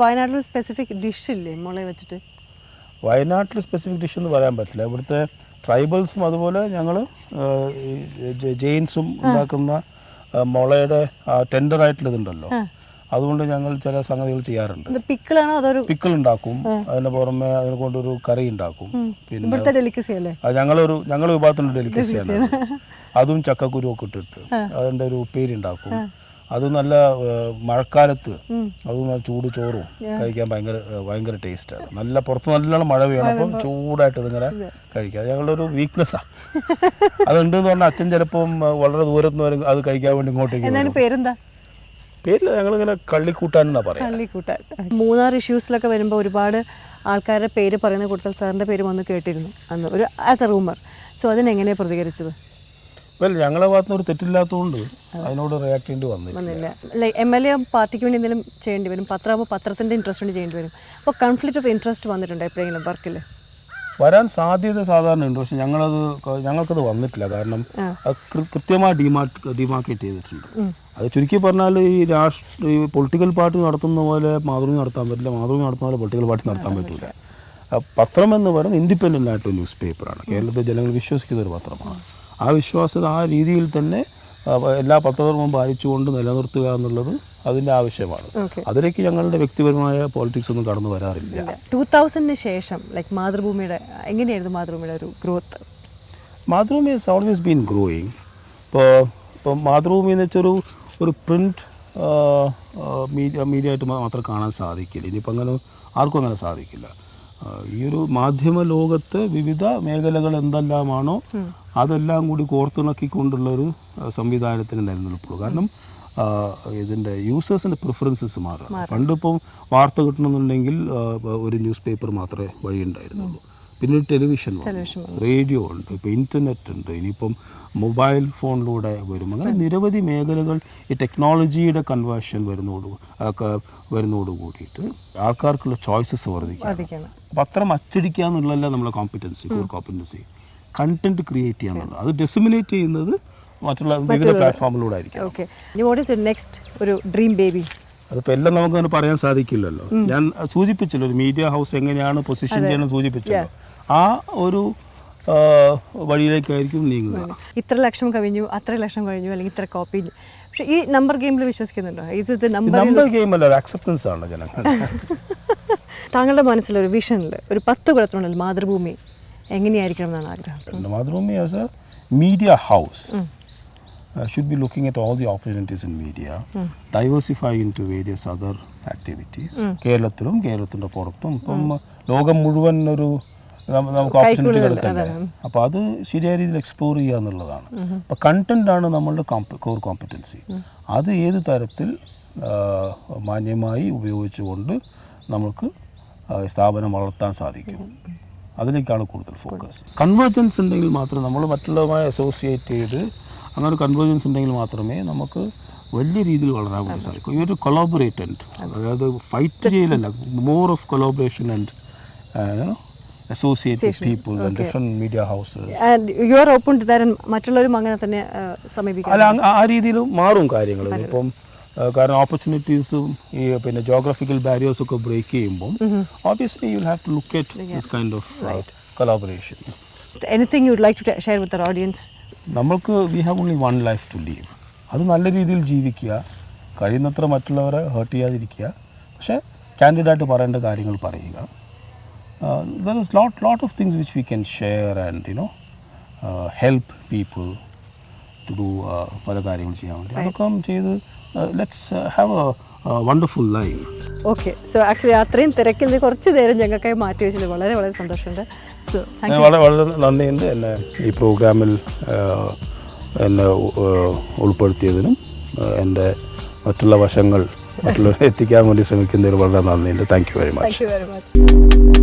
വയനാട്ടിൽ specific dish ഇല്ലേ മുള വെച്ചിട്ട്? വയനാട്ടിൽ സ്പെസിഫിക് ഡിഷ് എന്ന് പറയാൻ പറ്റില്ല. ഇവിടുത്തെ ട്രൈബൽസും അതുപോലെ ഞങ്ങൾ ജെയിൻസും ഉണ്ടാക്കുന്ന മുളയുടെ ടെൻഡർ ആയിട്ടുള്ള ഇതുണ്ടല്ലോ. അതുകൊണ്ട് ഞങ്ങൾ ചില സംഗതികൾ ചെയ്യാറുണ്ട്. ഇത് പിക്കിളാണോ അതൊരു പിക്കിൾ ഉണ്ടാക്കും. അതിന് പുറമെ അതിനെ കൊണ്ടൊരു കറി ഉണ്ടാക്കും. പിന്നെ ഡെലിക്കസി അല്ലേ? ഞങ്ങളൊരു ഞങ്ങൾ വിഭാഗത്തിന്റെ ഡെലിക്കസിയാണ് അതും ചക്കക്കുരു ഒക്കെ ഇട്ടിട്ട് അതിന്റെ ഒരു ഉപ്പേരി ഉണ്ടാക്കും. അത് നല്ല മഴക്കാലത്ത് അത് ചൂട് ചോറും കഴിക്കാൻ ഭയങ്കര ഭയങ്കര ടേസ്റ്റാണ് നല്ല പുറത്ത് നല്ലോണം മഴ പെയ്യണം അപ്പം ചൂടായിട്ട് ഇതിങ്ങനെ കഴിക്കാം. അത് ഞങ്ങളുടെ ഒരു വീക്ക്നെസ്സാണ് അതുണ്ട് എന്ന് പറഞ്ഞാൽ അച്ഛൻ ചിലപ്പം വളരെ ദൂരത്ത് നിന്ന് വരും അത് കഴിക്കാൻ വേണ്ടി ഇങ്ങോട്ടേക്ക് പേരെന്താ? പേരിൽ ഞങ്ങളിങ്ങനെ കള്ളിക്കൂട്ടാൻ എന്നാ പറയാം. മൂന്നാർ ഇഷ്യൂസിലൊക്കെ വരുമ്പോൾ ഒരുപാട് ആൾക്കാരുടെ പേര് പറയുന്ന കൂട്ടത്തിൽ സാറിന്റെ പേര് വന്ന് കേട്ടിരുന്നു അന്ന്. ഒരു ആസ് എ റൂമർ സോ അതിനെങ്ങനെയാണ് പ്രതികരിച്ചത്? വെൽ ഞങ്ങളെ ഭാഗത്തുനിന്ന് ഒരു തെറ്റില്ലാത്തതുകൊണ്ട് അതിനോട് റിയാക്ട് ചെയ്യേണ്ടി വന്നില്ല. എം എൽ എ പാർട്ടിക്ക് വേണ്ടി എന്തെങ്കിലും ചെയ്യേണ്ടി വരും. പത്രമാകുമ്പോൾ പത്രത്തിന്റെ ഇൻട്രസ്റ്റ് വേണ്ടി ചെയ്യേണ്ടി വരും. അപ്പോൾ കൺഫ്ലിക്ട് ഓഫ് ഇൻട്രസ്റ്റ് വന്നിട്ടുണ്ട് എപ്പോഴെങ്കിലും വർക്കിൽ? വരാൻ സാധ്യത സാധാരണ ഉണ്ട്. പക്ഷെ ഞങ്ങളത് ഞങ്ങൾക്കത് വന്നിട്ടില്ല. കാരണം കൃത്യമായി ഡിമാർട്ട് ഡിമാർക്കേറ്റ് ചെയ്തിട്ടുണ്ട്. അത് ചുരുക്കി പറഞ്ഞാൽ ഈ രാഷ്ട്ര ഈ പൊളിറ്റിക്കൽ പാർട്ടി നടത്തുന്ന പോലെ മാതൃഭൂമി നടത്താൻ പറ്റില്ല. മാതൃഭൂമി നടത്തുന്ന പോലെ പൊളിറ്റിക്കൽ പാർട്ടി നടത്താൻ പറ്റില്ല. പത്രം എന്ന് പറയുന്നത് ഇൻഡിപെൻഡന്റ് ആയിട്ട് ന്യൂസ് പേപ്പറാണ് കേരളത്തിലെ ജനങ്ങൾ വിശ്വസിക്കുന്ന ഒരു പത്രമാണ്. ആ വിശ്വാസത ആ രീതിയിൽ തന്നെ എല്ലാ പത്രധർമ്മവും പാലിച്ചുകൊണ്ട് നിലനിർത്തുക എന്നുള്ളത് അതിന്റെ ആവശ്യമാണ്. അതിലേക്ക് ഞങ്ങളുടെ വ്യക്തിപരമായ പോളിറ്റിക്സ് ഒന്നും കടന്നു വരാറില്ല. ടൂ തൗസൻഡിന് ശേഷം ലൈക്ക് മാതൃഭൂമിയുടെ എങ്ങനെയായിരുന്നു മാതൃഭൂമിയുടെ ഒരു growth Mathrubhumi is always been growing ഇപ്പോൾ ഇപ്പോൾ മാതൃഭൂമി എന്ന് വെച്ചൊരു ഒരു പ്രിന്റ് മീഡിയ മീഡിയ ആയിട്ട് മാത്രം കാണാൻ സാധിക്കില്ല. ഇനിയിപ്പോൾ അങ്ങനെ ആർക്കും അങ്ങനെ സാധിക്കില്ല. ഈ ഒരു മാധ്യമ ലോകത്ത് വിവിധ മേഖലകൾ എന്തെല്ലാമാണോ അതെല്ലാം കൂടി കോർത്തിണക്കിക്കൊണ്ടുള്ളൊരു ഒരു സംവിധാനത്തിന് നിലനിൽപ്പുള്ളൂ. കാരണം ഇതിന്റെ യൂസേഴ്സിന്റെ പ്രിഫറൻസസ് മാറുക പണ്ടിപ്പം വാർത്ത കിട്ടണമെന്നുണ്ടെങ്കിൽ ഒരു ന്യൂസ് പേപ്പർ മാത്രമേ വഴിയുണ്ടായിരുന്നുള്ളൂ. പിന്നെ ടെലിവിഷൻ റേഡിയോ ഉണ്ട് ഇപ്പോൾ ഇന്റർനെറ്റ് ഉണ്ട് ഇനിയിപ്പം മൊബൈൽ ഫോണിലൂടെ വരും. അങ്ങനെ നിരവധി മേഖലകൾ ഈ ടെക്നോളജിയുടെ കൺവേർഷൻ വരുന്നതോട് വരുന്നതോട് കൂടിയിട്ട് ആൾക്കാർക്കുള്ള ചോയ്സസ് വർദ്ധിക്കും പത്രം അച്ചടിക്കുക എന്നുള്ളതല്ല നമ്മളെ competency core competency content create ചെയ്യുക എന്നുള്ളത്. അത് ഡെസിമിനേറ്റ് ചെയ്യുന്നത് മറ്റുള്ള വിവിധ പ്ലാറ്റ്ഫോമിലൂടെ ആയിരിക്കും. നെക്സ്റ്റ് ഒരു ഡ്രീം ബേബി അതിപ്പോൾ എല്ലാം നമുക്കങ്ങനെ പറയാൻ സാധിക്കില്ലല്ലോ. ഞാൻ സൂചിപ്പിച്ചല്ലോ ഒരു മീഡിയ ഹൗസ് എങ്ങനെയാണ് പൊസിഷൻ ചെയ്യണം സൂചിപ്പിച്ചല്ലോ. ആ ഒരു വഴിയിലേക്കായിരിക്കും നീങ്ങുക. ഇത്ര ലക്ഷം കഴിഞ്ഞു അത്ര ലക്ഷം കഴിഞ്ഞു അല്ലെങ്കിൽ ഇത്ര കോപ്പി പക്ഷേ ഈ നമ്പർ ഗെയിമിൽ വിശ്വസിക്കുന്നുണ്ടോ? ഇത് നമ്പർ ഗെയിം അല്ല അക്സെപ്റ്റൻസ് ആണ് ജനങ്ങൾ. താങ്കളുടെ മനസ്സിലൊരു വിഷനിൽ ഒരു പത്ത് കൊല്ലത്തിനുള്ളിൽ മാതൃഭൂമി എങ്ങനെയായിരിക്കണം എന്നാണ് ആഗ്രഹം? Mathrubhumi as a media house should be looking at all the opportunities in media diversify in to various other activities കേരളത്തിലും കേരളത്തിന്റെ പുറത്തും. ഇപ്പം ലോകം മുഴുവൻ ഒരു നമുക്ക് ഓപ്പർച്യൂണിറ്റി കിടക്കണ്ടേ? അപ്പോൾ അത് ശരിയായ രീതിയിൽ എക്സ്പ്ലോർ ചെയ്യുക എന്നുള്ളതാണ്. അപ്പോൾ കണ്ടന്റ് ആണ് നമ്മളുടെ കോർ കോമ്പറ്റൻസി അത് ഏത് തരത്തിൽ മാന്യമായി ഉപയോഗിച്ചുകൊണ്ട് നമുക്ക് സ്ഥാപനം വളർത്താൻ സാധിക്കും. അതിലേക്കാണ് കൂടുതൽ ഫോക്കസ് കൺവേർജൻസ് ഉണ്ടെങ്കിൽ മാത്രം നമ്മൾ മറ്റുള്ളവരുമായി അസോസിയേറ്റ് ചെയ്ത് അങ്ങനെ ഒരു കൺവേർജൻസ് ഉണ്ടെങ്കിൽ മാത്രമേ നമുക്ക് വലിയ രീതിയിൽ വളരാൻ വേണ്ടി സാധിക്കും. ഈ ഒരു കൊളാബറേറ്റന്റ് അതായത് fight ചെയ്യലല്ല more of collaboration and associate people different media houses and you are open to തരാൻ മറ്റുള്ളവരും അങ്ങനെ തന്നെ സമീപിക്കാം അല്ല ആ രീതിയിൽ മാറും കാര്യങ്ങൾ ഇപ്പം കാരണം ഓപ്പർച്യൂണിറ്റീസും ഈ പിന്നെ ജോഗ്രഫിക്കൽ ബാരിയേഴ്സ് ഒക്കെ ബ്രേക്ക് ചെയ്യുമ്പോൾ obviously you have to look at this kind of collaboration anything you'd like to share with audience നമ്മൾക്ക് we have only one life to live അത് നല്ല രീതിയിൽ ജീവിക്കുക. കഴിയുന്നത്ര മറ്റുള്ളവരെ ഹേർട്ട് ചെയ്യാതിരിക്കുക. പക്ഷേ കാൻഡിഡായിട്ട് പറയേണ്ട കാര്യങ്ങൾ പറയുക. There lot lot lot of things which we can share and you know help people to do പല കാര്യങ്ങൾ ചെയ്യാൻ വേണ്ടി. അതൊക്കെ ചെയ്ത് let's have a wonderful life okay so actually അത്രയും തിരക്കിൽ കുറച്ച് നേരം ഞങ്ങൾക്കായി മാറ്റി വെച്ചത് വളരെ വളരെ സന്തോഷമുണ്ട്. സോ വളരെ വളരെ നന്ദിയുണ്ട് എന്നെ ഈ പ്രോഗ്രാമിൽ എന്നെ ഉൾപ്പെടുത്തിയതിനും എന്റെ മറ്റുള്ള വശങ്ങൾ മറ്റുള്ളവരെ എത്തിക്കാൻ വേണ്ടി ശ്രമിക്കുന്നതിന് വളരെ നന്ദിയുണ്ട്. Thank you very much thank you very much